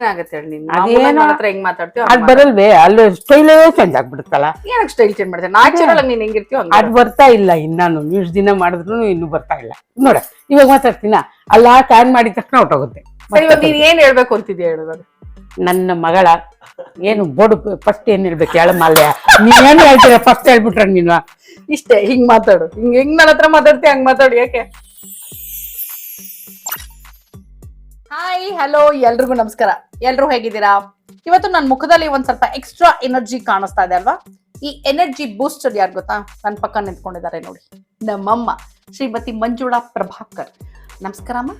ಏನಾಗತ್ತೆ ಹೇಳಿ ನೀನು. ಅದೇನೋ- ಹತ್ರ ಹೆಂಗ್ ಮಾತಾಡ್ತೀಯೋ ಅದ್ ಬರಲ್ವೇ? ಅಲ್ಲಿ ಸ್ಟೈಲೇ ಚೇಂಜ್ ಆಗ್ಬಿಡುತ್ತಲ್ಲ ಏನಕ್ಕೆ ಸ್ಟೈಲ್ ಚೇಂಜ್ ಮಾಡ್ತೀನಿ ನ್ಯಾಚುರಲ್ ಆಗಿ ನೀನ್ ಹೆಂಗಿರ್ತೀಯೋ ಹಂಗೆ ಅದ್ ಬರ್ತಾ ಇಲ್ಲ ಇನ್ನಾನು. ಇಷ್ಟು ದಿನ ಮಾಡಿದ್ರು ಇನ್ನು ಬರ್ತಾ ಇಲ್ಲ. ನೋಡ ಇವಾಗ ಮಾತಾಡ್ತೀನ? ಅಲ್ಲ ಟ್ಯಾನ್ ಮಾಡಿದ ತಕ್ಷಣ ಹೊಟ್ಟೋಗುತ್ತೆ ಸರಿ ಇವಾಗ ನೀನ್ ಏನ್ ಹೇಳ್ಬೇಕು ಅಂತಿದ್ಯಾ ಹೇಳುವಾಗ ನನ್ನ ಮಗಳ ಏನು ಬೋಡು ಫಸ್ಟ್ ಏನ್ ಹೇಳ್ಬೇಕು ಹೇಳ ಮಾಲ್ಯ. ನೀವೇನು ಹೇಳ್ತೀರಾ ಫಸ್ಟ್ ಹೇಳ್ಬಿಟ್ರ ನೀನು. ಇಷ್ಟೇ ಹಿಂಗ್ ಮಾತಾಡು. ಹಿಂಗ್ ಹೆಂಗ್ ನನ್ನ ಹತ್ರ ಮಾತಾಡ್ತೀಯ ಹಂಗ್ ಮಾತಾಡು ಯಾಕೆ? ಹಾಯ್ ಹಲೋ ಎಲ್ರಿಗೂ ನಮಸ್ಕಾರ. ಎಲ್ರು ಹೇಗಿದ್ದೀರಾ? ಇವತ್ತು ನನ್ನ ಮುಖದಲ್ಲಿ ಒಂದ್ ಸ್ವಲ್ಪ ಎಕ್ಸ್ಟ್ರಾ ಎನರ್ಜಿ ಕಾಣಿಸ್ತಾ ಇದೆ ಅಲ್ವಾ? ಈ ಎನರ್ಜಿ ಬೂಸ್ಟರ್ ಯಾರು ಗೊತ್ತಾ? ನನ್ನ ಪಕ್ಕ ನಿಂತ್ಕೊಂಡಿದ್ದಾರೆ ನೋಡಿ. ನಮ್ಮಮ್ಮ ಶ್ರೀಮತಿ ಮಂಜುಳಾ ಪ್ರಭಾಕರ್. ನಮಸ್ಕಾರ ಅಮ್ಮ.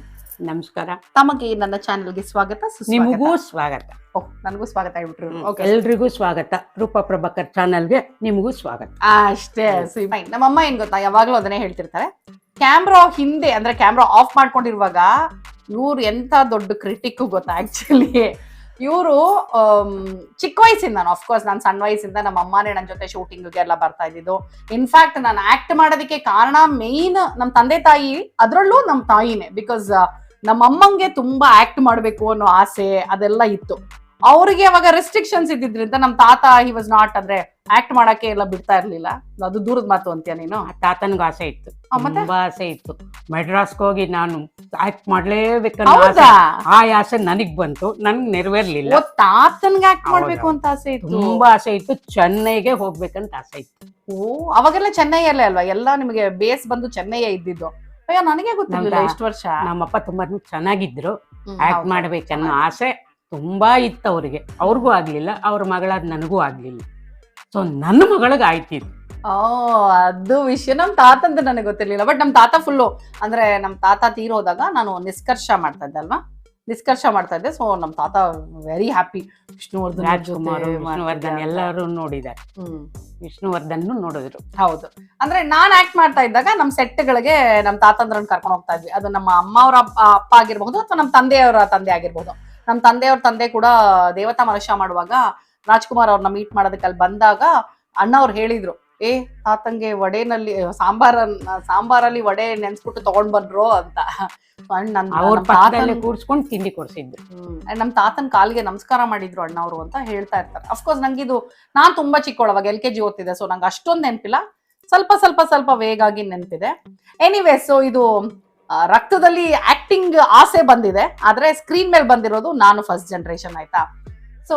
ನಮಸ್ಕಾರ. ತಮಗೆ ನನ್ನ ಚಾನೆಲ್ಗೆ ಸ್ವಾಗತ ಸುಸ್ವಾಗತ. ನಿಮಗೂ ಸ್ವಾಗತ. ಓಹ್ ನನಗೂ ಸ್ವಾಗತ ಹೇಳ್ಬಿಟ್ರು. ಓಕೆ ಎಲ್ರಿಗೂ ಸ್ವಾಗತ. ರೂಪಾ ಪ್ರಭಾಕರ್ ಚಾನಲ್ಗೆ ನಿಮಗೂ ಸ್ವಾಗತ. ಅಷ್ಟೇ ಫೈನ್ ನಮ್ಮಮ್ಮ ಏನ್ ಗೊತ್ತಾ ಯಾವಾಗ್ಲೂ ಅದನ್ನೇ ಹೇಳ್ತಿರ್ತಾರೆ. ಕ್ಯಾಮ್ರಾ ಹಿಂದೆ ಅಂದ್ರೆ ಕ್ಯಾಮ್ರಾ ಆಫ್ ಮಾಡ್ಕೊಂಡಿರುವಾಗ ಇವ್ರು ಎಂತ ದೊಡ್ಡ ಕ್ರಿಟಿಕ್ ಗೊತ್ತಾ ಆಕ್ಚುಲಿ ಇವರು ಚಿಕ್ಕ ವಯಸ್ಸಿಂದ ಅಫ್ಕೋರ್ಸ್ ನಾನು ಸಣ್ಣ ವಯಸ್ಸಿಂದ ನಮ್ಮ ಅಮ್ಮನೇ ನನ್ನ ಜೊತೆ ಶೂಟಿಂಗ್ಗೆ ಎಲ್ಲ ಬರ್ತಾ ಇದ್ದಿದ್ದು. ಇನ್ಫ್ಯಾಕ್ಟ್ ನಾನು ಆಕ್ಟ್ ಮಾಡೋದಕ್ಕೆ ಕಾರಣ ಮೇನ್ ನಮ್ಮ ತಂದೆ ತಾಯಿ, ಅದರಲ್ಲೂ ನಮ್ಮ ತಾಯಿನೇ ಬಿಕಾಸ್ ನಮ್ಮ ಅಮ್ಮಂಗೆ ತುಂಬಾ ಆಕ್ಟ್ ಮಾಡಬೇಕು ಅನ್ನೋ ಆಸೆ ಅದೆಲ್ಲ ಇತ್ತು. ಅವ್ರಿಗೆ ಅವಾಗ ರೆಸ್ಟ್ರಿಕ್ಷನ್ಸ್ ಇದ್ದಿದ್ರಿಂದ ನಮ್ ತಾತ ಹಿ ವಾಸ್ ನಾಟ್ ಅಂದ್ರೆ ಆಕ್ಟ್ ಮಾಡಕ್ಕೆ ಎಲ್ಲ ಬಿಡ್ತಾ ಇರ್ಲಿಲ್ಲ. ಅದು ದೂರದ ಮಾತು ಅಂತೀಯ ನೀನು? ಆ ತಾತನಿಗೂ ಆಸೆ ಇತ್ತು. ತುಂಬಾ ಆಸೆ ಇತ್ತು. ಮೆಡ್ರಾಸ್ಗೆ ಹೋಗಿ ನಾನು ಆಕ್ಟ್ ಮಾಡ್ಲೇಬೇಕನ್ನೋ ಆಸೆ. ಹೌದಾ ಆ ಆಸೆ ನನಗ್ ಬಂತು ನನ್ಗ್ ನೆರವೇರ್ಲಿಲ್ಲ. ಓ ತಾತನ್ಗೆ ಆಕ್ಟ್ ಮಾಡ್ಬೇಕು ಅಂತ ಆಸೆ ಇತ್ತು? ತುಂಬಾ ಆಸೆ ಇತ್ತು ಚೆನ್ನೈಗೆ ಹೋಗ್ಬೇಕಂತ ಆಸೆ ಇತ್ತು. ಓ ಅವಾಗೆಲ್ಲ ಚೆನ್ನೈಯಲ್ಲೇ ಅಲ್ವಾ? ಎಲ್ಲ ನಿಮಗೆ ಬೇಸ್ ಬಂದು ಚೆನ್ನೈಯೇ ಇದ್ದಿದ್ದು. ಅಯ್ಯೋ ನನಗೆ ಗೊತ್ತಿಲ್ಲ ಇಷ್ಟು ವರ್ಷ. ನಮ್ಮಪ್ಪ ತುಂಬಾ ಚೆನ್ನಾಗಿದ್ರು. ಹ್ಮ್, ಆಕ್ಟ್ ಹೌದು. ಮಾಡ್ಬೇಕನ್ನೋ ಆಸೆ. ತುಂಬಾ ಇತ್ತು ಅವರಿಗೆ ಅವ್ರಿಗೂ ಆಗಲಿಲ್ಲ ಅವ್ರ ಮಗಳಾದ ನನಗೂ ಆಗಲಿಲ್ಲ. ಸೊ ನನ್ನ ಮಗಳಿಗೆ ಆಯ್ತಿತ್ತು. ಓ ಅದು ವಿಷಯ. ನಮ್ ಅಂತ ನನಗೆ ಗೊತ್ತಿರ್ಲಿಲ್ಲ ಬಟ್ ನಮ್ ತಾತ ಫುಲ್ಲು ಅಂದ್ರೆ ನಮ್ ತಾತ ತೀರೋದಾಗ ನಾನು ನಿಷ್ಕರ್ಷ ಮಾಡ್ತಾ ಇದ್ದೆ ಅಲ್ವಾ? ನಿಷ್ಕರ್ಷ ಮಾಡ್ತಾ ಇದ್ದೆ ಸೊ ನಮ್ ತಾತ ವೆರಿ ಹ್ಯಾಪಿ ವಿಷ್ಣುವರ್ಧನ್ ರಾಜ್ಕುಮಾರ್ ವಿಷ್ಣುವರ್ಧನ್. ಎಲ್ಲರೂ ನೋಡಿದ್ದಾರೆ ಹ್ಮ್. ವಿಷ್ಣುವರ್ಧನ್ ನೋಡಿದ್ರು. ಹೌದು. ಅಂದ್ರೆ ನಾನ್ ಆಕ್ಟ್ ಮಾಡ್ತಾ ಇದ್ದಾಗ ನಮ್ ಸೆಟ್ಗಳಿಗೆ ನಮ್ ತಾತಂದ್ರನ್ನ ಕರ್ಕೊಂಡು ಹೋಗ್ತಾ ಇದ್ವಿ. ಅದು ನಮ್ಮ ಅಮ್ಮ ಅವರ ಅಪ್ಪ ಆಗಿರ್ಬಹುದು ಅಥವಾ ನಮ್ಮ ತಂದೆಯವರ ತಂದೆ ಆಗಿರ್ಬಹುದು. ನಮ್ಮ ತಂದೆಯವ್ರ ತಂದೆ ಕೂಡ ದೇವತಾ ಮನುಷ್ಯ ಮಾಡುವಾಗ ರಾಜ್ಕುಮಾರ್ ಅವ್ರನ್ನ ಮೀಟ್ ಮಾಡೋದಕ್ಕೆ ಅಲ್ಲಿ ಬಂದಾಗ ಅಣ್ಣ ಅವ್ರು ಹೇಳಿದ್ರು ಏ ತಾತಂಗೆ ವಡೆನಲ್ಲಿ ಸಾಂಬಾರ ಸಾಂಬಾರಲ್ಲಿ ವಡೆ ನೆನ್ಸ್ಬಿಟ್ಟು ತಗೊಂಡ್ ಬಂದ್ರು ಅಂತ. ಕೂರ್ಸ್ಕೊಂಡು ತಿಂಡಿ ಕೊಡ್ಸಿದ್ರು. ನಮ್ ತಾತನ್ ಕಾಲ್ಗೆ ನಮಸ್ಕಾರ ಮಾಡಿದ್ರು ಅಣ್ಣ ಅವರು ಅಂತ ಹೇಳ್ತಾ ಇರ್ತಾರೆ. ಅಫ್ಕೋರ್ಸ್ ನಂಗಿದು ನಾನ್ ತುಂಬಾ ಚಿಕ್ಕವಳವಾಗ ಎಲ್ ಕೆ ಜಿ ಓದ್ತಿದ್ದೆ ಸೊ ನಂಗೆ ಅಷ್ಟೊಂದು ನೆನಪಿಲ್ಲ. ಸ್ವಲ್ಪ ಸ್ವಲ್ಪ ಸ್ವಲ್ಪ ವೇಗಾಗಿ ನೆನಪಿದೆ. ಎನಿವೇಸ್ ಸೊ ಇದು ರಕ್ತದಲ್ಲಿ ಆಕ್ಟಿಂಗ್ ಆಸೆ ಬಂದಿದೆ, ಆದ್ರೆ ಸ್ಕ್ರೀನ್ ಮೇಲೆ ಬಂದಿರೋದು ನಾನು ಫಸ್ಟ್ ಜನರೇಷನ್ ಆಯ್ತಾ? ಸೊ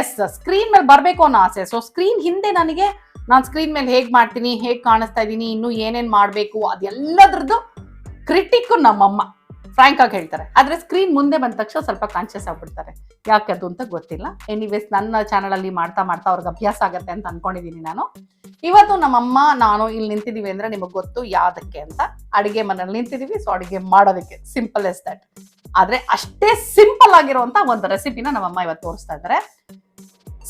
ಎಸ್ ಸ್ಕ್ರೀನ್ ಮೇಲೆ ಬರಬೇಕು ಅನ್ನೋ ಆಸೆ. ಸೊ ಸ್ಕ್ರೀನ್ ಹಿಂದೆ ನನಗೆ, ನಾನು ಸ್ಕ್ರೀನ್ ಮೇಲೆ ಹೇಗ್ ಮಾಡ್ತೀನಿ, ಹೇಗ್ ಕಾಣಿಸ್ತಾ ಇದ್ದೀನಿ ಇನ್ನು ಏನೇನ್ ಮಾಡಬೇಕು, ಅದೆಲ್ಲದ್ರದ್ದು ಕ್ರಿಟಿಕ್ ನಮ್ಮಮ್ಮ. ಫ್ರಾಂಕ್ ಆಗಿ ಹೇಳ್ತಾರೆ. ಆದ್ರೆ ಸ್ಕ್ರೀನ್ ಮುಂದೆ ಬಂದ ತಕ್ಷಣ ಸ್ವಲ್ಪ ಕಾನ್ಶಿಯಸ್ ಆಗ್ಬಿಡ್ತಾರೆ. ಯಾಕೆ ಅದು ಅಂತ ಗೊತ್ತಿಲ್ಲ. ಎನಿವೇಸ್ ನನ್ನ ಚಾನಲ್ ಅಲ್ಲಿ ಮಾಡ್ತಾ ಮಾಡ್ತಾ ಅವ್ರಿಗೆ ಅಭ್ಯಾಸ ಆಗತ್ತೆ ಅಂತ ಅನ್ಕೊಂಡಿದೀನಿ ನಾನು. ಇವತ್ತು ನಮ್ಮಮ್ಮ, ನಾನು ಇಲ್ಲಿ ನಿಂತಿದೀವಿ ಅಂದ್ರೆ ನಿಮಗೆ ಗೊತ್ತು ಯಾವ್ದಕ್ಕೆ ಅಂತ. ಅಡಿಗೆ ಮನೇಲಿ ನಿಂತಿದೀವಿ ಸೊ ಅಡಿಗೆ ಮಾಡೋದಕ್ಕೆ ಸಿಂಪಲ್ ಎಸ್ ದಟ್ ಆದ್ರೆ ಅಷ್ಟೇ ಸಿಂಪಲ್ ಆಗಿರುವಂತ ಒಂದು ರೆಸಿಪಿನ ನಮ್ಮಮ್ಮ ಇವತ್ತು ತೋರಿಸ್ತಾ ಇದ್ದಾರೆ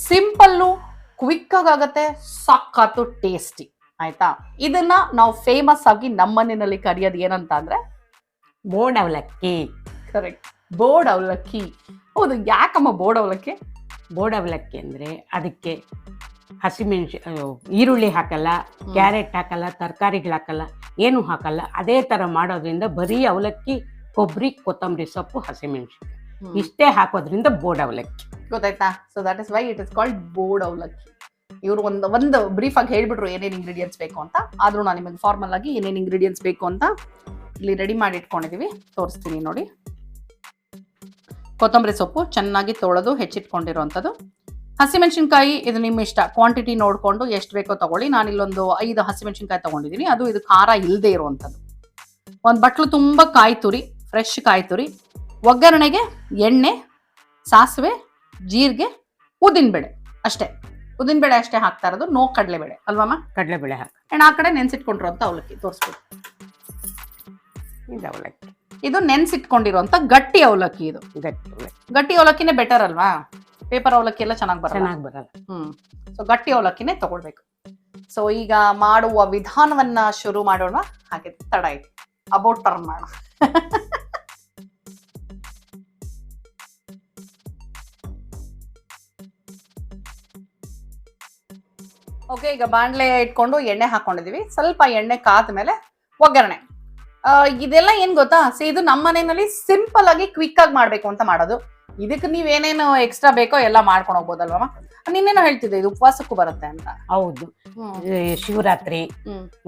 ಸಿಂಪಲ್ಲು ಕ್ವಿಕ್ ಆಗತ್ತೆ ಸಾಕಾತು ಟೇಸ್ಟಿ ಆಯ್ತಾ? ಇದನ್ನ ನಾವು ಫೇಮಸ್ ಆಗಿ ನಮ್ಮನೆಯಲ್ಲಿ ಕರೆಯೋದು ಏನಂತ ಅಂದ್ರೆ ಬೋರ್ಡ್ ಅವಲಕ್ಕಿ. ಕರೆಕ್ಟ್ ಬೋರ್ಡ್ ಅವಲಕ್ಕಿ. ಹೌದು ಯಾಕಮ್ಮ ಬೋರ್ಡ್ ಅವಲಕ್ಕಿ? ಬೋರ್ಡ್ ಅವಲಕ್ಕಿ ಅಂದ್ರೆ ಅದಕ್ಕೆ ಹಸಿಮೆಣಸು ಈರುಳ್ಳಿ ಹಾಕಲ್ಲ ಕ್ಯಾರೆಟ್ ಹಾಕಲ್ಲ ತರಕಾರಿಗಳು ಹಾಕಲ್ಲ ಏನು ಹಾಕಲ್ಲ ಅದೇ ತರ ಮಾಡೋದ್ರಿಂದ ಬರೀ ಅವಲಕ್ಕಿ ಕೊಬ್ಬರಿ ಕೊತ್ತಂಬರಿ ಸೊಪ್ಪು ಹಸಿಮೆಣಸು. ಇಷ್ಟೇ ಹಾಕೋದ್ರಿಂದ ಬೋರ್ಡ್ ಅವಲಕ್ಕಿ. ಗೊತ್ತಾಯ್ತಾ? So that is why it is called board ಅವಲಕ್ಕಿ. ಇವರು ಒಂದು ಒಂದು ಬ್ರೀಫ್ ಆಗಿ ಹೇಳ್ಬಿಟ್ರು ಏನೇನು ಇಂಗ್ರೀಡಿಯೆಂಟ್ಸ್ ಬೇಕು ಅಂತ. ಆದ್ರೂ ನಾನು ನಿಮಗೆ ಫಾರ್ಮಲ್ ಆಗಿ ಏನೇನು ಇಂಗ್ರೀಡಿಯೆಂಟ್ಸ್ ಬೇಕು ಅಂತ ಇಲ್ಲಿ ರೆಡಿ ಮಾಡಿ ಇಟ್ಕೊಂಡಿದೀವಿ. ತೋರಿಸ್ತೀನಿ ನೋಡಿ. ಕೊತ್ತಂಬರಿ ಸೊಪ್ಪು ಚೆನ್ನಾಗಿ ತೊಳೆದು ಹೆಚ್ಚಿಟ್ಕೊಂಡಿರುವಂಥದ್ದು. ಹಸಿಮೆಣಸಿನ್ಕಾಯಿ ಇದು ನಿಮ್ಮ ಇಷ್ಟ. ಕ್ವಾಂಟಿಟಿ ನೋಡಿಕೊಂಡು ಎಷ್ಟು ಬೇಕೋ ತಗೊಳ್ಳಿ. ನಾನು ಇಲ್ಲೊಂದು ಐದು ಹಸಿಮೆಣಸಿನ್ಕಾಯಿ ತಗೊಂಡಿದ್ದೀನಿ ಅದು ಇದು ಖಾರ ಇಲ್ಲದೆ ಇರುವಂಥದ್ದು. ಒಂದು ಬಟ್ಲು ತುಂಬ ಕಾಯಿ ತುರಿ ಫ್ರೆಶ್ ಕಾಯಿ ತುರಿ ಒಗ್ಗರಣೆಗೆ ಎಣ್ಣೆ ಸಾಸಿವೆ ಜೀರಿಗೆ ಉದ್ದಿನಬೇಳೆ ಅಷ್ಟೇ. ಉದ್ದಿನಬೇಳೆ ಅಷ್ಟೇ ಹಾಕ್ತಾ ಇರೋದು. ನೋ ಕಡಲೆಬೇಳೆ. ಅಲ್ವಮ್ಮ ಕಡಲೆಬೇಳೆ ಹಾಕಿ. ಆ್ಯಂಡ್ ಆ ಕಡೆ ನೆನ್ಸಿಟ್ಕೊಂಡಿರುವಂಥ ಅವಲಕ್ಕಿ. ತೋರಿಸ್ಬಿಟ್ಟು ಇದು ಅವಲಕ್ಕಿ. ಇದು ನೆನ್ಸಿಟ್ಕೊಂಡಿರುವಂತ ಗಟ್ಟಿ ಅವಲಕ್ಕಿ ಇದು. ಗಟ್ಟಿ ಅವಲಕ್ಕಿ. ಗಟ್ಟಿ ಅವಲಕ್ಕಿನೇ ಬೆಟರ್ ಅಲ್ವಾ? ಪೇಪರ್ ಅವಲಕ್ಕಿ ಎಲ್ಲ ಚೆನ್ನಾಗಿ ಬರಲ್ಲ. ಚೆನ್ನಾಗಿ ಬರಲ್ಲ. ಹ್ಮ್. ಸೊ ಗಟ್ಟಿ ಅವಲಕ್ಕಿನೇ ತಗೊಳ್ಬೇಕು. ಸೊ ಈಗ ಮಾಡುವ ವಿಧಾನವನ್ನ ಶುರು ಮಾಡೋಣ. ಹಾಗೆ ತಡ ಇದೆ ಅಬೌಟ್ ಟರ್ನ್ ಮಾಡೋಣ. ಓಕೆ ಈಗ ಬಾಣಲೆ ಇಟ್ಕೊಂಡು ಎಣ್ಣೆ ಹಾಕೊಂಡಿದೀವಿ. ಸ್ವಲ್ಪ ಎಣ್ಣೆ ಕಾದ ಮೇಲೆ ಒಗ್ಗರಣೆ. ಇದೆಲ್ಲ ಏನ್ ಗೊತ್ತಾ? ಸೊ ಇದು ನಮ್ಮ ಮನೆಯಲ್ಲಿ ಸಿಂಪಲ್ ಆಗಿ ಕ್ವಿಕ್ ಆಗಿ ಮಾಡ್ಬೇಕು ಅಂತ ಮಾಡೋದು. ಇದಕ್ಕೆ ಏನೇನು ಎಕ್ಸ್ಟ್ರಾ ಬೇಕೋ ಎಲ್ಲ ಮಾಡ್ಕೊಂಡು ಹೋಗ್ಬೋದಲ್ವಾ ನಿನ್ನೇನೋ ಹೇಳ್ತಿದ್ದೆ ಇದು ಉಪವಾಸಕ್ಕೂ ಬರುತ್ತೆ ಅಂತ. ಹೌದು. ಶಿವರಾತ್ರಿ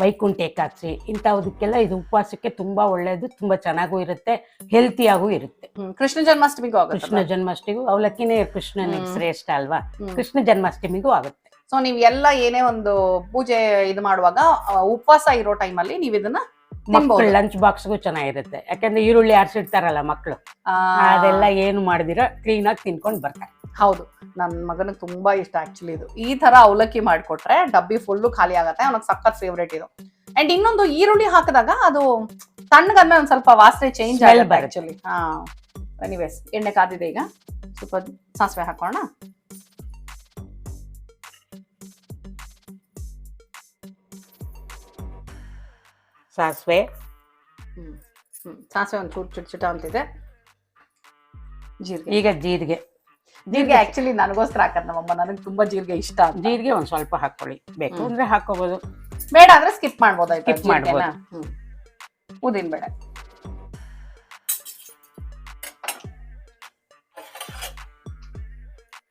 ವೈಕುಂಠ ಏಕಾದಶಿ ಇಂಥದಕ್ಕೆಲ್ಲ ಇದು ಉಪವಾಸಕ್ಕೆ ತುಂಬಾ ಒಳ್ಳೇದು ತುಂಬಾ ಚೆನ್ನಾಗೂ ಇರುತ್ತೆ ಹೆಲ್ತಿಯಾಗೂ ಇರುತ್ತೆ. ಕೃಷ್ಣ ಜನ್ಮಾಷ್ಟಮಿಗೂ ಕೃಷ್ಣ ಜನ್ಮಾಷ್ಟಮಿಗೂ ಅವಲಕ್ಕಿನೇ ಕೃಷ್ಣನಿಗೆ. ಶ್ರೇಷ್ಠ ಅಲ್ವಾ. ಕೃಷ್ಣ ಜನ್ಮಾಷ್ಟಮಿಗೂ ಆಗುತ್ತೆ. ಸೊ ನೀವ್ ಎಲ್ಲ ಏನೇ ಒಂದು ಪೂಜೆ ಇದು ಮಾಡುವಾಗ ಉಪವಾಸ ಇರೋ ಟೈಮಲ್ಲಿ ನೀವು ಇದನ್ನ ಮಕ್ಕಳು. ಲಂಚ್ ಬಾಕ್ಸ್ಗೂ ಚೆನ್ನಾಗಿರುತ್ತೆ. ಯಾಕಂದ್ರೆ ಈರುಳ್ಳಿ ಆರಿಸಿಡ್ತಾರಲ್ಲ ಮಕ್ಕಳು ಆ, ಅದೆಲ್ಲ ಏನು ಮಾಡಿದಿರ ಕ್ಲೀನ್ ಆಗಿ ತಿನ್ಕೊಂಡು ಬರ್ತಾರೆ. ಹೌದು. ನನ್ನ ಮಗನಿಗೆ ತುಂಬಾ ಇಷ್ಟ ಆಕ್ಚುಲಿ ಇದು. ಈ ತರ ಅವಲಕ್ಕಿ ಮಾಡ್ಕೊಟ್ರೆ ಡಬ್ಬಿ ಫುಲ್ಲು ಖಾಲಿ ಆಗತ್ತೆ. ಅವನಿಗೆ ಸಖತ್ ಫೇವ್ರೇಟ್ ಇದು. ಅಂಡ್ ಇನ್ನೊಂದು ಈರುಳ್ಳಿ ಹಾಕಿದಾಗ ಅದು ತಣ್ಣಗಾದ್ಮೇಲೆ ಒಂದ್ ಸ್ವಲ್ಪ ವಾಸನೆ ಚೇಂಜ್ ಆಗುತ್ತೆ ಆಕ್ಚುಲಿ ಹಾ ಎನಿವೇಸ್ ಎಣ್ಣೆ ಕಾದಿದೆ ಈಗ. ಸ್ವಲ್ಪ ಸಾಸಿವೆ ಹಾಕೋಣ ಸಾಸಿವೆ. ಹ್ಮ್ ಸಾಸಿವೆ ಒಂದು ಚೂಟ್ ಚುಟ್ ಚುಟ ಅಂತಿದೆ. ಜೀರಿಗೆ. ಈಗ ಜೀರಿಗೆ. ಜೀರಿಗೆ ಆಕ್ಚುಲಿ ನನಗೋಸ್ಕರ ಹಾಕದ್ ನಮ್ಮಮ್ಮ. ನನಗೆ ತುಂಬಾ ಜೀರಿಗೆ ಇಷ್ಟ ಜೀರಿಗೆ ಒಂದ್ ಸ್ವಲ್ಪ ಹಾಕೊಳ್ಳಿ. ಬೇಕು. ಅಂದ್ರೆ ಹಾಕೋಬಹುದು ಬೇಡ ಅಂದ್ರೆ ಸ್ಕಿಪ್ ಮಾಡ್ಬೋದು ಸ್ಕಿಪ್ ಮಾಡ್ಬೋದು. ಉದಿನ ಬೇಡ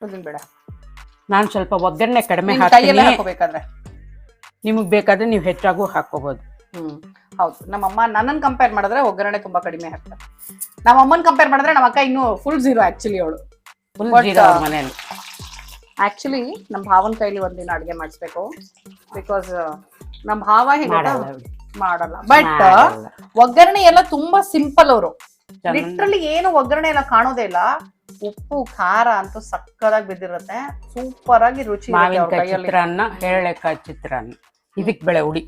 ಉದಿನ ಬೇಡ ನಾನು ಸ್ವಲ್ಪ ಒಗ್ಗರಣೆ ಕಡಿಮೆ ಹಾಕ್ತೀನಿ. ಹಾಕೋಬೇಕಾದ್ರೆ ನಿಮಗೆ ಬೇಕಾದ್ರೆ ನೀವು ಹೆಚ್ಚಾಗೂ ಹಾಕ್ಕೋಬೋದು. ಹ್ಮ್. ಹೌದು ನಮ್ಮಮ್ಮ ನನ್ನನ್ ಕಂಪೇರ್ ಮಾಡಿದ್ರೆ ಒಗ್ಗರಣೆ ತುಂಬಾ ಕಡಿಮೆ ಹಾಕ್ತಾರೆ. ನಮ್ಮ ಅಮ್ಮನ್ ಕಂಪೇರ್ ಮಾಡಿದ್ರೆ ನಮ್ಮ ಅಕ್ಕ ಇನ್ನು ಫುಲ್ ಜೀರೋ ಆಕ್ಚುಲಿ ಅವಳು. Uh, ಮನೇಲಿ. ಆಕ್ಚುಲಿ ನಮ್ಮ ಭಾವನ ಕೈಲಿ ಒಂದಿನ ಅಡುಗೆ ಮಾಡಿಸ್ಬೇಕು. ಬಿಕಾಸ್ ನಮ್ಮ ಭಾವ ಹೇಗೆ ಮಾಡಲ್ಲ ಬಟ್ ಒಗ್ಗರಣೆ ಎಲ್ಲ ತುಂಬಾ ಸಿಂಪಲ್ ಅವರು. ಲಿಟ್ರಲಿ ಏನು ಒಗ್ಗರಣೆ ಎಲ್ಲ ಕಾಣೋದೇ ಇಲ್ಲ. ಉಪ್ಪು ಖಾರ ಅಂತೂ ಸಕ್ಕದಾಗಿ ಬಿದ್ದಿರುತ್ತೆ. ಸೂಪರ್ ಆಗಿ ರುಚಿ ಮಾವಿನಕಾಯಿ ಚಿತ್ರಾನ್ನ ಹೇಳೆಕಾಯಿ ಚಿತ್ರಾನ್ನ. ಇದಕ್ ಬೆಳೆ ಹುಡಿ.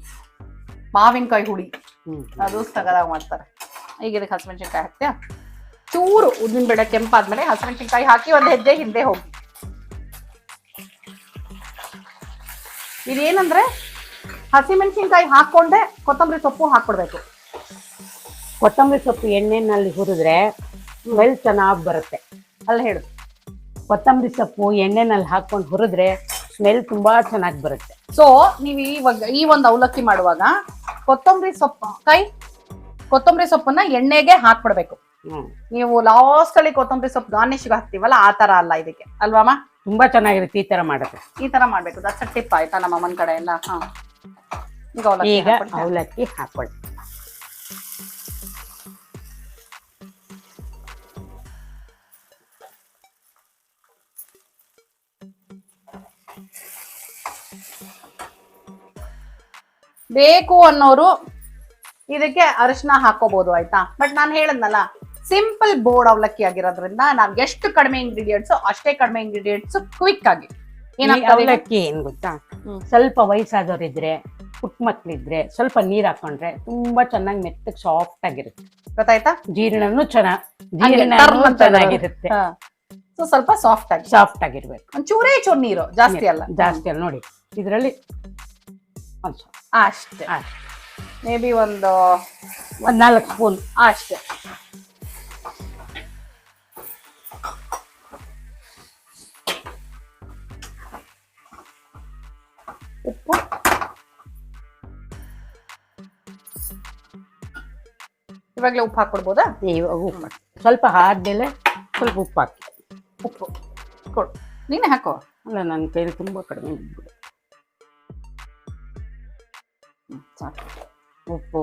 ಮಾವಿನಕಾಯಿ ಹ್ಮ್. ಅದು ಸಗದಾಗ ಮಾಡ್ತಾರೆ. ಈಗ ಇದಕ್ಕೆ ಹಸಿಮೆಣಸಿನ್ಕಾಯಿ ಹಾಕ್ತೀಯಾ? ಚೂರು ಉದ್ದಿನ ಬೇಳೆ ಕೆಂಪಾದ್ಮೇಲೆ ಹಸಿಮೆಣಸಿನ್ಕಾಯಿ ಹಾಕಿ ಒಂದು ಹೆಜ್ಜೆ ಹಿಂದೆ ಹೋಗಿ. ಇದೇನಂದ್ರೆ ಹಸಿಮೆಣಸಿನ್ಕಾಯಿ ಹಾಕೊಂಡೆ ಕೊತ್ತಂಬರಿ ಸೊಪ್ಪು ಹಾಕೊಡ್ಬೇಕು ಕೊತ್ತಂಬರಿ ಸೊಪ್ಪು ಎಣ್ಣೆನಲ್ಲಿ ಹುರಿದ್ರೆ ಸ್ಮೆಲ್ ಚೆನ್ನಾಗಿ ಬರುತ್ತೆ. ಅಲ್ಲ ಹೇಳು. ಕೊತ್ತಂಬರಿ ಸೊಪ್ಪು ಎಣ್ಣೆನಲ್ಲಿ ಹಾಕೊಂಡು ಹುರಿದ್ರೆ ಸ್ಮೆಲ್ ತುಂಬಾ ಚೆನ್ನಾಗಿ ಬರುತ್ತೆ. ಸೊ ನೀವು ಇವಾಗ ಈ ಒಂದು ಅವಲಕ್ಕಿ ಮಾಡುವಾಗ ಕೊತ್ತಂಬರಿ ಸೊಪ್ಪು ಕೈ? ಕೊತ್ತಂಬರಿ ಸೊಪ್ಪನ್ನ ಎಣ್ಣೆಗೆ ಹಾಕ್ಬಿಡ್ಬೇಕು. ನೀವು ಲಾಸ್ಟ್ ಅಲ್ಲಿ ಕೊತ್ತಂಬರಿ ಸೊಪ್ಪು ಗಾರ್ನಿಶ್ಗೆ ಹಾಕ್ತಿವಲ್ಲ ಆ ತರ ಅಲ್ಲ ಇದಕ್ಕೆ. ಅಲ್ವಾಮ ತುಂಬಾ ಚೆನ್ನಾಗಿರುತ್ತೆ ಈ ತರ ಮಾಡುತ್ತೆ ಈ ತರ ಮಾಡ್ಬೇಕು. ದಟ್ಸ್ ಟಿಪ್ ಆಯ್ತಾ ನಮ್ಮ ಅಮ್ಮನ ಕಡೆ ಎಲ್ಲ ಹಾ. ಈಗ ಅವಲಕ್ಕಿ ಹಾಕೊಳ್ಳಿ ಬೇಕು ಅನ್ನೋರು ಇದಕ್ಕೆ ಅರಿಶಿನ ಹಾಕೋಬಹುದು ಆಯ್ತಾ? ಬಟ್ ನಾನು ಹೇಳದ್ನಲ್ಲ ಸಿಂಪಲ್ ಬೋರ್ಡ್ ಅವಲಕ್ಕಿ ಆಗಿರೋದ್ರಿಂದ ನಾವ್ ಎಷ್ಟು ಕಡಿಮೆ ಇಂಗ್ರೀಡಿಯೆಂಟ್ಸ್ ಅಷ್ಟೇ ಕಡಿಮೆ ಇಂಗ್ರೀಡಿಯೆಂಟ್ಸ್ ಕ್ವಿಕ್ ಆಗಿ? ಅವಲಕ್ಕಿ ಏನ್ ಗೊತ್ತಾ. ಸ್ವಲ್ಪ ವಯಸ್ಸಾದವರಿದ್ರೆ ಪುಟ್ಟ ಮಕ್ಳಿದ್ರೆ ಸ್ವಲ್ಪ ನೀರ್ ಹಾಕೊಂಡ್ರೆ ತುಂಬಾ ಚೆನ್ನಾಗಿ ಮೆತ್ತಗ್ ಸಾಫ್ಟ್ ಆಗಿರುತ್ತೆ. ಗೊತ್ತಾಯ್ತಾ? ಜೀರ್ಣನು ಚೆನ್ನಾಗ್ ಚೆನ್ನಾಗಿರುತ್ತೆ. ಸೊ ಸ್ವಲ್ಪ ಸಾಫ್ಟ್ ಆಗಿ. ಸಾಫ್ಟ್ ಆಗಿರ್ಬೇಕು. ಒಂಚೂರೇ ಚೂರೇ ಚೂರ್ ನೀರು ಜಾಸ್ತಿ ಅಲ್ಲ. ಜಾಸ್ತಿ ಅಲ್ಲ ನೋಡಿ. ಇದ್ರಲ್ಲಿ ಅಷ್ಟೇ. ಅಷ್ಟೇ. ಮೇ ಬಿ ಒಂದು ಒಂದ್ ನಾಲ್ಕು ಸ್ಪೂನ್ ಅಷ್ಟೇ. ಉಪ್ಪು? ಇವಾಗಲೇ ಉಪ್ಪು ಹಾಕ್ಬಿಡ್ಬೋದಾ ಇವಾಗ ಉಪ್ಪು ಸ್ವಲ್ಪ ಆದ್ಮೇಲೆ ಸ್ವಲ್ಪ ಉಪ್ಪು ಹಾಕಿ. ಉಪ್ಪು. ಕೊಡು. ನೀನೇ ಹಾಕೋ. ಅಲ್ಲ ನನ್ನ ಕೈಲಿ ತುಂಬ ಕಡಿಮೆ ಉಪ್ಪು.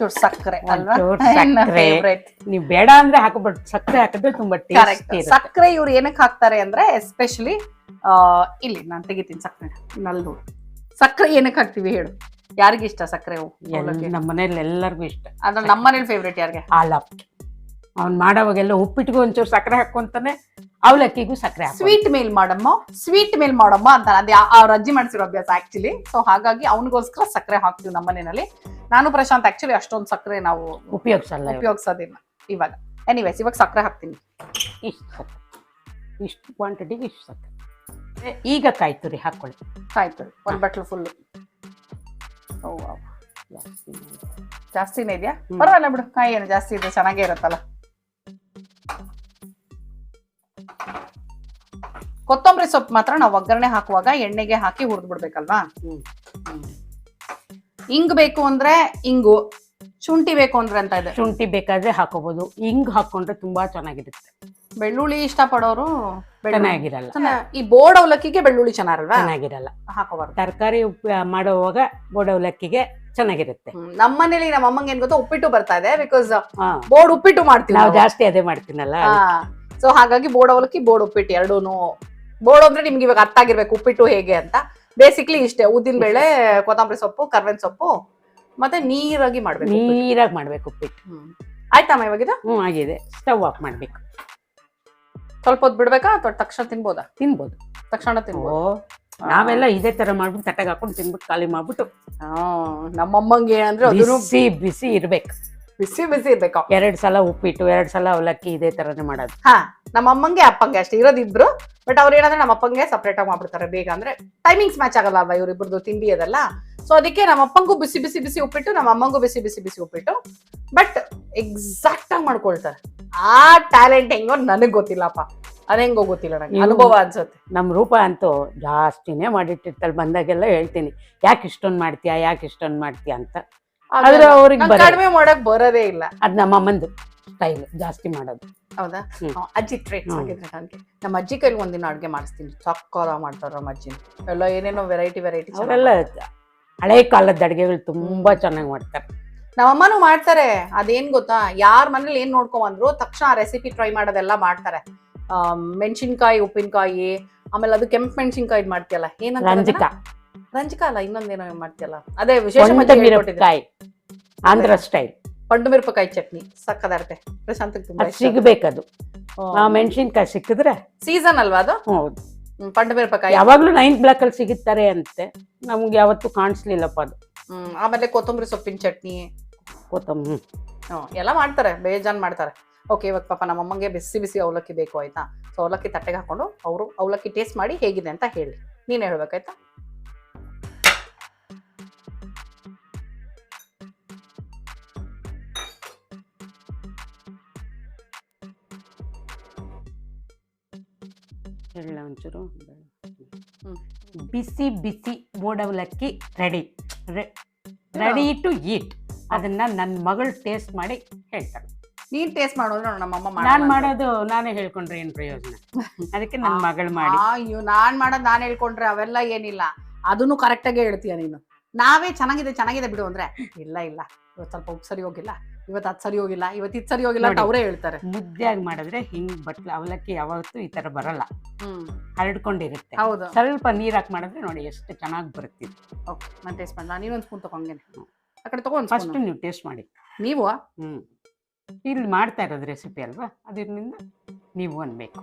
ಚೂರು ಸಕ್ಕರೆ ಅಲ್ವಾ. ನೀವು ಬೇಡ ಅಂದ್ರೆ ಹಾಕಬಾರ್ದು ಸಕ್ಕರೆ ಹಾಕಿದ್ರೆ ತುಂಬಾ ಸಕ್ಕರೆ ಇವ್ರು ಏನಕ್ಕೆ ಹಾಕ್ತಾರೆ ಅಂದ್ರೆ ಎಸ್ಪೆಷಲಿ ಇಲ್ಲಿ ನಾನು ತೆಗಿತೀನಿ ಸಕ್ಕರೆ ನಲ್ಲು ಸಕ್ಕರೆ ಏನಕ್ಕೆ ಹಾಕ್ತಿವಿ ಹೇಳು? ಯಾರಿಗೆ ಇಷ್ಟ ಸಕ್ಕರೆ ನಮ್ಮ ಮನೇಲಿ ಎಲ್ಲರಿಗೂ ಇಷ್ಟ. ಅಂದ್ರೆ ನಮ್ಮ ಮನೇಲಿ ಫೇವ್ರೇಟ್ ಯಾರಿಗೆ? ಹಾಲಪ್ಪ ಅವ್ನು ಮಾಡೋವಾಗೆಲ್ಲ ಉಪ್ಪಿಟ್ಟಿಗೂ ಒಂಚೂರು ಸಕ್ಕರೆ ಹಾಕೊಂತಾನೆ ಅವಲಕ್ಕಿಗೂ ಸಕ್ಕರೆ ಸ್ವೀಟ್ ಮೇಲ್ ಮಾಡಮ್ಮ ಸ್ವೀಟ್ ಮೇಲ್ ಮಾಡಮ್ಮ ಅಂತ ಅದೇ ಅವ್ರ ಅಜ್ಜಿ ಮಾಡಿಸಿರೋ ಅಭ್ಯಾಸ ಆಕ್ಚುಲಿ ಸೊ ಹಾಗಾಗಿ ಅವನಿಗೋಸ್ಕರ ಸಕ್ಕರೆ ಹಾಕ್ತೀವಿ ನಮ್ಮ ಮನೆಯಲ್ಲಿ. ನಾನು ಪ್ರಶಾಂತ್ ಆಕ್ಚುಲಿ ಅಷ್ಟೊಂದು ಸಕ್ಕರೆ ನಾವು ಉಪಯೋಗಿಸಲ್ಲ. ಉಪಯೋಗಿಸೋದಿಲ್ಲ ಇವಾಗ. ಎನಿವೇಸ್ ಇವಾಗ ಸಕ್ಕರೆ ಹಾಕ್ತೀನಿ. ಇಷ್ಟು ಸಕ್ಕರೆ. ಇಷ್ಟು ಕ್ವಾಂಟಿಟಿಗೆ ಇಷ್ಟು ಸಕ್ಕರೆ. ಈಗ ಕಾಯಿ ತುರಿ ಹಾಕೊಳ್ಳಿ. ಆಯ್ತು ಒಂದು ಬಟ್ಲು ಫುಲ್ಲು. ಜಾಸ್ತಿನೇ ಇದೆಯಾ? ಪರವಾಗಿಲ್ಲ ಬಿಡು. ಕಾಯಿ ಏನು ಜಾಸ್ತಿ ಇದೆ ಚೆನ್ನಾಗೇ ಇರುತ್ತಲ್ಲ. ಕೊತ್ತಂಬರಿ ಸೊಪ್ಪು ಮಾತ್ರ ನಾವು ಒಗ್ಗರಣೆ ಹಾಕುವಾಗ ಎಣ್ಣೆಗೆ ಹಾಕಿ ಹುರಿದು ಬಿಡ್ಬೇಕಲ್ವಾ? ಹಿಂಗ್ ಇಂಗ್ ಬೇಕು ಅಂದ್ರೆ ಇಂಗು ಶುಂಠಿ ಬೇಕು ಅಂದ್ರೆ ಅಂತ ಇದೆ? ಶುಂಠಿ ಬೇಕಾದ್ರೆ ಹಾಕೋಬಹುದು ಹಿಂಗ್ ಹಾಕೊಂಡ್ರೆ ತುಂಬಾ ಚೆನ್ನಾಗಿರುತ್ತೆ. ಬೆಳ್ಳುಳ್ಳಿ ಇಷ್ಟ ಪಡೋರು ಚೆನ್ನಾಗಿರಲ್ಲ. ಚೆನ್ನ- ಈ ಬೋರ್ಡ್ ಅವಲಕ್ಕಿಗೆ ಬೆಳ್ಳುಳ್ಳಿ ಚೆನ್ನಾಗಿರಲ್ಲ ಚೆನ್ನಾಗಿರಲ್ಲ. ಹಾಕೋಬಾರ್ದು. ತರಕಾರಿ ಮಾಡುವಾಗ ಬೋಡವಲಕ್ಕಿಗೆ ಚೆನ್ನಾಗಿರುತ್ತೆ. ಹ್ಮ್. ನಮ್ಮನೇಲಿ ನಮ್ಮ ಅಮ್ಮಂಗೆ ಏನ್ ಗೊತ್ತಾ ಉಪ್ಪಿಟ್ಟು ಬರ್ತಾ ಇದೆ ಬಿಕಾಸ್ ಬೋರ್ಡ್ ಉಪ್ಪಿಟ್ಟು ಮಾಡ್ತೀವಿ ನಾವು. ಜಾಸ್ತಿ ಅದೇ ಮಾಡ್ತೀನಲ್ಲ. ಸೊ ಹಾಗಾಗಿ ಬೋರ್ಡ್ ಅವಲಕ್ಕಿ ಬೋರ್ಡ್ ಉಪ್ಪಿಟ್ಟು ಎರಡೂನು. ಬೋರ್ಡ್ ಅಂದ್ರೆ ನಿಮ್ಗೆ ಇವಾಗ ಅರ್ಥ ಆಗಿರ್ಬೇಕು ಉಪ್ಪಿಟ್ಟು ಹೇಗೆ ಅಂತ. ಬೇಸಿಕ್ಲಿ ಇಷ್ಟೇ ಉದ್ದಿನ ಬೇಳೆ ಕೊತ್ತಂಬರಿ ಸೊಪ್ಪು ಕರ್ಬೇವಿನ ಸೊಪ್ಪು ಮತ್ತೆ ನೀರಾಗಿ ಮಾಡ್ಬೇಕು. ನೀರಾಗಿ ಮಾಡ್ಬೇಕು ಉಪ್ಪಿಟ್ಟು. ಆಯ್ತಮ್ಮ ಇವಾಗ ಹ್ಮ್ ಹ್ಞೂ ಆಗಿದೆ. ಸ್ಟವ್ ಆಫ್ ಮಾಡ್ಬೇಕು. ಸ್ವಲ್ಪ ಹೊತ್ತು ಬಿಡ್ಬೇಕಾ ಅಥವಾ ತಕ್ಷಣ ತಿನ್ಬೋದಾ? ತಿನ್ಬೋದು. ತಕ್ಷಣ ತಿನ್ಬೋದು. ನಾವೆಲ್ಲ ಇದೇ ತರ ಮಾಡ್ಬಿಟ್ಟು ತಟ್ಟೆಗೆ ಹಾಕೊಂಡು ತಿನ್ಬಿಟ್ಟು ಖಾಲಿ ಮಾಡ್ಬಿಟ್ಟು. ನಮ್ಮಮ್ಮಂಗೆ ಏನಂದ್ರೆ ಅದನ್ನು ಬಿಸಿ ಬಿಸಿ ಇರ್ಬೇಕು. ಬಿಸಿ ಬಿಸಿ ಇರ್ಬೇಕು ಎರಡ್ ಸಲ ಉಪ್ಪಿಟ್ಟು ಎರಡ್ ಸಲ ಅವಲಕ್ಕಿ ಇದೇ ತರನೇ ಮಾಡೋದು. ಹಾ ನಮ್ಮ ಅಮ್ಮಂಗೆ ಅಪ್ಪಂಗೆ ಅಷ್ಟೇ ಇರೋದಿಬ್ರು ಬಟ್ ಅವ್ರು ಏನಂದ್ರೆ ನಮ್ಮ ಅಪ್ಪಂಗೆ ಸಪ್ರೇಟ್ ಆಗಿ ಮಾಡ್ಬಿಡ್ತಾರೆ ಬೇಗ ಅಂದ್ರೆ ಟೈಮಿಂಗ್ಸ್ ಮ್ಯಾಚ್ ಆಗಲ್ಲ ಅಲ್ವಾ ಇವ್ರಿಬ್ರದ್ದು ತಿಂಡಿ ಅದಲ್ಲ. ಸೊ ಅದಕ್ಕೆ ನಮ್ಮ ಅಪ್ಪಂಗೂ ಬಿಸಿ ಬಿಸಿ ಬಿಸಿ ಉಪ್ಪಿಟ್ಟು ನಮ್ಮ ಅಮ್ಮಂಗೂ ಬಿಸಿ ಬಿಸಿ ಬಿಸಿ ಉಪ್ಪಿಟ್ಟು ಬಟ್ ಎಕ್ಸಾಕ್ಟ್ ಆಗಿ ಮಾಡ್ಕೊಳ್ತಾರೆ. ಆ ಟ್ಯಾಲೆಂಟ್ ಹೆಂಗೋ ನನಗ್ ಗೊತ್ತಿಲ್ಲಪ್ಪ. ಅದೇಂಗೋ ಗೊತ್ತಿಲ್ಲ ನನಗೆ ಅನುಭವ ಅನ್ಸುತ್ತೆ. ನಮ್ಮ ರೂಪ ಅಂತೂ ಜಾಸ್ತಿನೇ ಮಾಡಿಟ್ಟಿರ್ತಾಳೆ ಬಂದಾಗೆಲ್ಲ ಹೇಳ್ತೀನಿ. ಯಾಕೆ ಇಷ್ಟೊಂದು ಮಾಡ್ತೀಯಾ ಯಾಕೆ ಇಷ್ಟೊಂದು ಮಾಡ್ತೀಯಾ ಅಂತ. ಆದ್ರೆ ಅವ್ರಿಗೆ ಕಡಿಮೆ ಮಾಡಕ್ ಬರೋದೇ ಇಲ್ಲ. ಅದ್ ನಮ್ಮ ಅಮ್ಮಂದು ಸ್ಟೈಲ್ ಜಾಸ್ತಿ ಮಾಡೋದು. ಹೌದಾ? ಅಜ್ಜಿ ಟ್ರೇಟ್ಸ್ ಹ್ಮ್. ಆಗಿದ್ರೆ ನನಗೆ. ನಮ್ಮ ಅಜ್ಜಿ ಕೈಲಿ ಒಂದಿನ ಅಡ್ಗೆ ಮಾಡಿಸ್ತೀನಿ. ಸಕ್ಕದ ಮಾಡ್ತಾರ ನಮ್ಮ ಅಜ್ಜಿ ಎಲ್ಲ ಏನೇನೋ ವೆರೈಟಿ ವೆರೈಟಿ ಅವರೆಲ್ಲ ಹಳೆ ಕಾಲದ ಅಡುಗೆಗಳು ತುಂಬಾ ಚೆನ್ನಾಗಿ ಮಾಡ್ತಾರೆ. ನಮ್ಮಮ್ಮನೂ ಮಾಡ್ತಾರೆ. ಅದೇನ್ ಗೊತ್ತಾ? ಯಾರ ಮನೇಲಿ ಏನ್ ನೋಡ್ಕೊಂಬಂದ್ರು ತಕ್ಷಣ ತಕ್ಷಣ ರೆಸಿಪಿ ಟ್ರೈ ಮಾಡೋದೆಲ್ಲ ಮಾಡ್ತಾರೆ. ಆ, ಮೆಣಸಿನ್ಕಾಯಿ ಉಪ್ಪಿನಕಾಯಿ ಆಮೇಲೆ ಅದು ಕೆಂಪ್ ಮೆಣಸಿನ್ಕಾಯಿ ಮಾಡ್ತೀಯಲ್ಲ ಏನಂತ ರಂಜಿಕ ರಂಜಿಕಾ ಅಲ್ಲ ಇನ್ನೊಂದೇನೋ ಮಾಡ್ತೀಯಲ್ಲ? ಅದೇ ವಿಶೇಷ. ಮಿರಪಕಾಯಿ ಆಂಧ್ರ ಸ್ಟೈಲ್ ಪಂಡು ಮಿರಪಕಾಯಿ ಚಟ್ನಿ ಸಕ್ಕದಾರ್ತೆ ಪ್ರಶಾಂತಕ್ಕೆ ತುಂಬಾ ಸಿಗ್ಬೇಕದು. ಮೆಣಸಿನ್ಕಾಯಿ ಸಿಕ್ಕಿದ್ರೆ ಸೀಸನ್ ಅಲ್ವಾ ಅದು? ಹೌದು. ಹ್ಮ್, ಪಂಡು ಮಿರಪಕಾಯಿ ಯಾವಾಗ್ಲೂ ನೈನ್ ಬ್ಲಾಕ್ ಅಲ್ಲಿ ಸಿಗುತ್ತಾರೆ ಅಂತೆ. ನಮ್ಗೆ ಯಾವತ್ತೂ ಕಾಣಿಸ್ಲಿಲ್ಲಪ್ಪ ಅದು. ಹ್ಮ್ ಆಮೇಲೆ ಕೊತ್ತಂಬರಿ ಸೊಪ್ಪಿನ ಚಟ್ನಿ. ಕೊತ್ತಂಬರಿ ಹ್ಮ್, ಎಲ್ಲ ಮಾಡ್ತಾರೆ ಬೇಜಾನ್ ಮಾಡ್ತಾರೆ. ಓಕೆ ಇವಾಗ ಪಾಪ ನಮ್ಮ ಅಮ್ಮಂಗೆ ಬಿಸಿ ಬಿಸಿ ಅವಲಕ್ಕಿ ಬೇಕು ಆಯ್ತಾ? ಸೊ ಅವಲಕ್ಕಿ ತಟ್ಟೆಗೆ ಹಾಕೊಂಡು ಅವರು ಅವಲಕ್ಕಿ ಟೇಸ್ಟ್ ಮಾಡಿ ಹೇಗಿದೆ ಅಂತ ಹೇಳಿ. ನೀನ್ ಹೇಳ್ಬೇಕಾಯ್ತಾ ಎಲ್ಲ ಒಂಚೂರು. ಬಿಸಿ ಬಿಸಿ ಬೋಡವಲಕ್ಕಿ ರೆಡಿ ರೆಡಿ ಟು ಈಟ್ ಅದನ್ನ ನನ್ನ ಮಗಳು ಟೇಸ್ಟ್ ಮಾಡಿ ಹೇಳ್ತಾರೆ ನೀನ್ ಟೇಸ್ಟ್ ಮಾಡೋದು ನಮ್ಮಮ್ಮ ನಾನ್. ಮಾಡೋದು ನಾನೇ ಹೇಳ್ಕೊಂಡ್ರೆ ಏನ್ ಪ್ರಯೋಜನ? ಅದಕ್ಕೆ ನನ್ನ ಮಗಳು ಮಾಡಿ. ಅಯ್ಯೋ ನಾನ್ ಮಾಡೋದು ನಾನ್ ಹೇಳ್ಕೊಂಡ್ರೆ ಅವೆಲ್ಲ ಏನಿಲ್ಲ. ಅದನ್ನು ಕರೆಕ್ಟ್ ಆಗಿ ಹೇಳ್ತೀಯ ನೀನು. ನಾವೇ ಚೆನ್ನಾಗಿದೆ ಚೆನ್ನಾಗಿದೆ ಬಿಡು ಅಂದ್ರೆ ಇಲ್ಲ ಇಲ್ಲ. ಇವತ್ತು ಸ್ವಲ್ಪ ಉಪ್ಪು ಸರಿ ಹೋಗಿಲ್ಲ. ಇವತ್ತು ಅದು ಸರಿ ಹೋಗಿಲ್ಲ ಇವತ್ತು ಇದು ಸರಿ ಹೋಗಿಲ್ಲ ಅಂತ ನೋಡಿ. ಅವರೇ ಹೇಳ್ತಾರೆ. ಮುದ್ದೆಯಾಗಿ ಮಾಡಿದ್ರೆ ಹಿಂಗ್ ಬಟ್ಲ ಅವಲಕ್ಕಿ ಯಾವತ್ತೂ ಈ ತರ ಬರಲ್ಲ. ಹ್ಮ್. ಹರಡ್ಕೊಂಡಿರುತ್ತೆ. ಹೌದು. ಸ್ವಲ್ಪ ನೀರ್ ಹಾಕಿ ಮಾಡಿದ್ರೆ ನೋಡಿ ಎಷ್ಟು ಚೆನ್ನಾಗಿ ಬರುತ್ತೆ ಓಕೆ ನಾನು ಟೇಸ್ಟ್ ಮಾಡಿ ನೀನೊಂದು ಸ್ಪೂನ್ ತಗೊಂಗೇನೆ ಆ ಕಡೆ ತಗೊಂಡ್ ಫಸ್ಟ್ ನೀವು ಟೇಸ್ಟ್ ಮಾಡಿ. ನೀವು? ಹ್ಮ್. ಇಲ್ಲಿ ಮಾಡ್ತಾ ಇರೋದು ರೆಸಿಪಿ ಅಲ್ವಾ? ಅದರಿಂದ ನೀವು ಅನ್ಬೇಕು.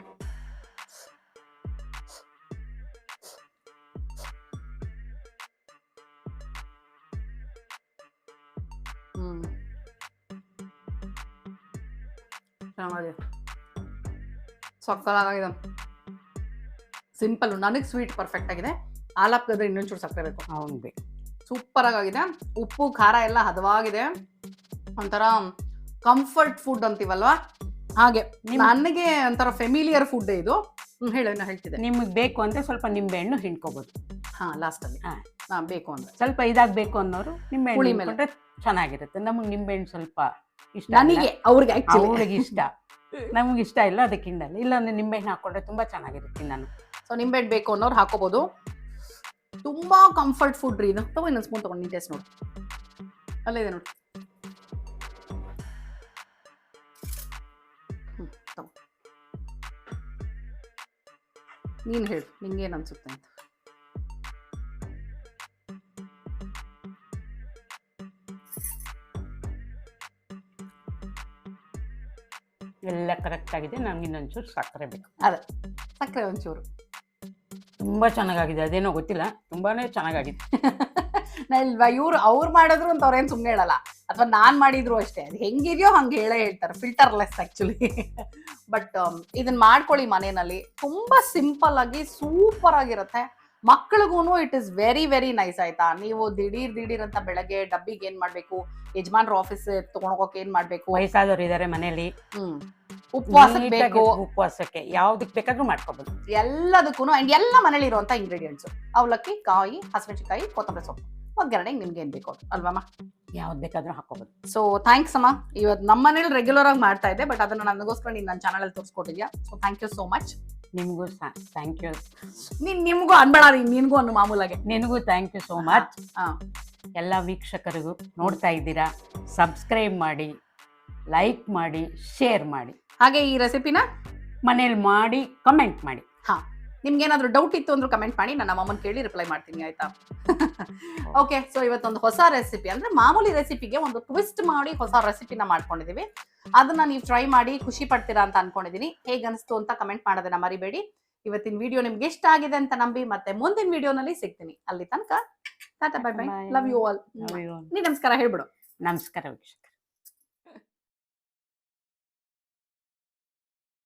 ಚೆನ್ನಾಗಿದೆ ಸಕ್ಕಲಾಗಿದೆ ಸಿಂಪಲ್ ನನಗೆ ಸ್ವೀಟ್ ಪರ್ಫೆಕ್ಟ್ ಆಗಿದೆ ಆಲಾಪ್ಗದ್ರೆ ಇನ್ನೊಂಚೂರು ಸಕ್ಕರೆ ಬೇಕು ಅವನ್ ಬೇಕು ಸೂಪರ್ ಆಗಿದೆ ಉಪ್ಪು ಖಾರ ಎಲ್ಲ ಹದವಾಗಿದೆ ಒಂಥರ ಕಂಫರ್ಟ್ ಫುಡ್ ಅಂತೀವಲ್ವಾ ಹಾಗೆ ನನಗೆ ಒಂಥರ ಫೆಮಿಲಿಯರ್ ಫುಡ್ ಇದು ಹೇಳೋಣ ಹೇಳು ನಾ ಹೇಳ್ತಿದ್ದೆ ನಿಮಗೆ ಬೇಕು ಅಂದ್ರೆ ಸ್ವಲ್ಪ ನಿಂಬೆಹಣ್ಣು ಹಿಂಡ್ಕೋಬಹುದು ಹಾ ಲಾಸ್ಟ್ ಅಲ್ಲಿ. ಹಾ. ಬೇಕು ಅಂದ್ರೆ ಸ್ವಲ್ಪ ಇದಾಗಬೇಕು ಅನ್ನೋರು ಮೇಲೆ. ಹಿಂಡ್ಕೊಂಡ್ರೆ ಚೆನ್ನಾಗಿರುತ್ತೆ. ನಮಗೆ ನಿಂಬೆಹಣ್ಣು ಸ್ವಲ್ಪ ಇಷ್ಟ ನನಗೆ ಅವ್ರಿಗೆ ಅವ್ರಿಗೆ ಇಷ್ಟ. ನಮ್ಗೆ ಇಷ್ಟ ಇಲ್ಲ ಅದಕ್ಕೆ ಇಲ್ಲ ಇಲ್ಲಾಂದ್ರೆ ನಿಂಬೆಹಣ್ಣು ಹಾಕೊಂಡ್ರೆ ತುಂಬಾ ಚೆನ್ನಾಗಿರುತ್ತೆ ನಾನು ಸೊ ನಿಂಬೆಹಣ್ಣು ಬೇಕು ಅನ್ನೋರು ಹಾಕೋಬಹುದು ತುಂಬಾ ಕಂಫರ್ಟ್ ಫುಡ್ ರೀ ಇದು. ತಗೋ ಇನ್ನೊಂದು ಸ್ಪೂನ್ ತಗೊಂಡು ಟೇಸ್ಟ್ ನೋಡಿ. ಅಲ್ಲೇ ಇದೆ ನೋಡಿ. ನೀನ್ ಹೇಳು ನಿಂಗೇನು ಅನ್ಸುತ್ತೆ ಅಂತ. ಎಲ್ಲ ಕರೆಕ್ಟ್ ಆಗಿದೆ. ನಮ್ಗೆ ಇನ್ನೊಂಚೂರು ಸಕ್ಕರೆ ಬೇಕು. ಅದೇ ಸಕ್ಕರೆ ಒಂಚೂರು. ತುಂಬ ಚೆನ್ನಾಗಾಗಿದೆ. ಅದೇನೋ ಗೊತ್ತಿಲ್ಲ. ತುಂಬಾನೇ ಚೆನ್ನಾಗಾಗಿದೆ. ಇಲ್ವಾ ಇವ್ರು ಅವ್ರು ಮಾಡಿದ್ರು ಅಂತ ಅವ್ರೇನು ಸುಮ್ಮನೆ ಹೇಳಲ್ಲ. ಅಥವಾ ನಾನು ಮಾಡಿದ್ರು ಅಷ್ಟೇ. ಅದು ಹೆಂಗಿದೆಯೋ ಹಂಗೆ ಹೇಳೇ ಹೇಳ್ತಾರೆ. Filterless actually. ಬಟ್ ಇದನ್ನ ಮಾಡ್ಕೊಳ್ಳಿ ಮನೆಯಲ್ಲಿ. ತುಂಬಾ ಸಿಂಪಲ್ ಆಗಿ ಸೂಪರ್ ಆಗಿರುತ್ತೆ ಮಕ್ಳಿಗೂ it is very very nice ಆಯ್ತಾ? ನೀವು ದಿಢೀರ್ ದಿಢೀರ್ ಅಂತ ಬೆಳಗ್ಗೆ ಡಬ್ಬಿಗೆ ಏನ್ ಮಾಡ್ಬೇಕು? ಯಜಮಾನ್ರ ಆಫೀಸ್ ತಗೊಂಡೋಗಕ್ಕೆ ಏನ್ ಮಾಡ್ಬೇಕು? ವಯಸ್ಸಾದವ್ರು ಇದಾರೆ ಮನೆಯಲ್ಲಿ. ಹ್ಮ್. ಉಪವಾಸಕ್ಕೆ ಬೇಕು. ಉಪವಾಸಕ್ಕೆ ಯಾವ್ದಕ್ ಬೇಕಾದ್ರೂ ಮಾಡ್ಕೋಬಹುದು ಎಲ್ಲದಕ್ಕೂ ಅಂಡ್ ಎಲ್ಲ ಮನೇಲಿ ಇರುವಂತ ಇಂಗ್ರೀಡಿಯೆಂಟ್ಸ್ ಅವಲಕ್ಕಿ ಕಾಯಿ ಹಸಿಮೆಣಸಿನಕಾಯಿ ಕೊತ್ತಂಬರಿ ಸೊಪ್ಪು. ಒಗ್ಗರಣೆಗೆ ನಿಮ್ಗೆ ಏನ್ ಬೇಕು ಅಲ್ವಮ್ಮ? ಯಾವ್ದು ಬೇಕಾದ್ರೂ ಹಾಕೋಬಹುದು ಸೊ ಥ್ಯಾಂಕ್ಸ್ ಅಮ್ಮ. ಇವತ್ತು ನಮ್ಮ ಮನೇಲಿ ರೆಗ್ಯುಲರ್ ಆಗಿ ಮಾಡ್ತಾ ಇದ್ದೆ ಬಟ್ ಅದನ್ನ ನನಗೋಸ್ಕರ ನೀನು ನನ್ನ ಚಾನಲ್ ಅಲ್ಲಿ ತೋರಿಸ್ಕೊಟ್ಟಿದ್ಯಾ? So thank you so much ನಿಮಗೂ ಥ್ಯಾಂಕ್ ಯು ನೀನ್ ನಿಮ್ಗೂ ಅನ್ಬೇಡ ರೀ ನಿನ್ಗೂ ಅನ್ನು ಮಾಮೂಲಾಗೆ. ನಿನಗೂ ಥ್ಯಾಂಕ್ ಯು ಸೋ ಮಚ್ ಹಾ ಎಲ್ಲ ವೀಕ್ಷಕರಿಗೂ ನೋಡ್ತಾ ಇದ್ದೀರಾ ಸಬ್ಸ್ಕ್ರೈಬ್ ಮಾಡಿ ಲೈಕ್ ಮಾಡಿ ಶೇರ್ ಮಾಡಿ. ಹಾಗೆ ಈ ರೆಸಿಪಿನ ಮನೇಲಿ ಮಾಡಿ ಕಮೆಂಟ್ ಮಾಡಿ. ಹಾ. ನಿಮ್ಗೆ ಏನಾದ್ರು ಡೌಟ್ ಇತ್ತು ಅಂದ್ರೆ ಕಮೆಂಟ್ ಮಾಡಿ ನನ್ನ ಅಮ್ಮನ ಕೇಳಿ ರಿಪ್ಲೈ ಮಾಡ್ತೀನಿ ಆಯ್ತಾ? ಓಕೆ ಸೊ ಇವತ್ತೊಂದು ಹೊಸ ರೆಸಿಪಿ ಅಂದ್ರೆ ಮಾಮೂಲಿ ರೆಸಿಪಿಗೆ ಒಂದು ಟ್ವಿಸ್ಟ್ ಮಾಡಿ ಹೊಸ ರೆಸಿಪಿನ ಮಾಡ್ಕೊಂಡಿದೀವಿ. ಅದನ್ನ ನೀವು ಟ್ರೈ ಮಾಡಿ ಖುಷಿ ಪಡ್ತೀರಾ ಅಂತ ಅನ್ಕೊಂಡಿದೀನಿ. ಹೇಗೆ ಅನಿಸ್ತು ಅಂತ ಕಮೆಂಟ್ ಮಾಡೋದನ್ನ ಮರಿಬೇಡಿ. ಇವತ್ತಿನ ವಿಡಿಯೋ ನಿಮ್ಗೆ ಇಷ್ಟ ಆಗಿದೆ ಅಂತ ನಂಬಿ ಮತ್ತೆ ಮುಂದಿನ ವಿಡಿಯೋನಲ್ಲಿ ಸಿಗ್ತೀನಿ. ಅಲ್ಲಿ ತನಕ tata bye bye love you all ನೀ ನಮಸ್ಕಾರ ಹೇಳ್ಬಿಡು. ನಮಸ್ಕಾರ ವೀಕ್ಷಕ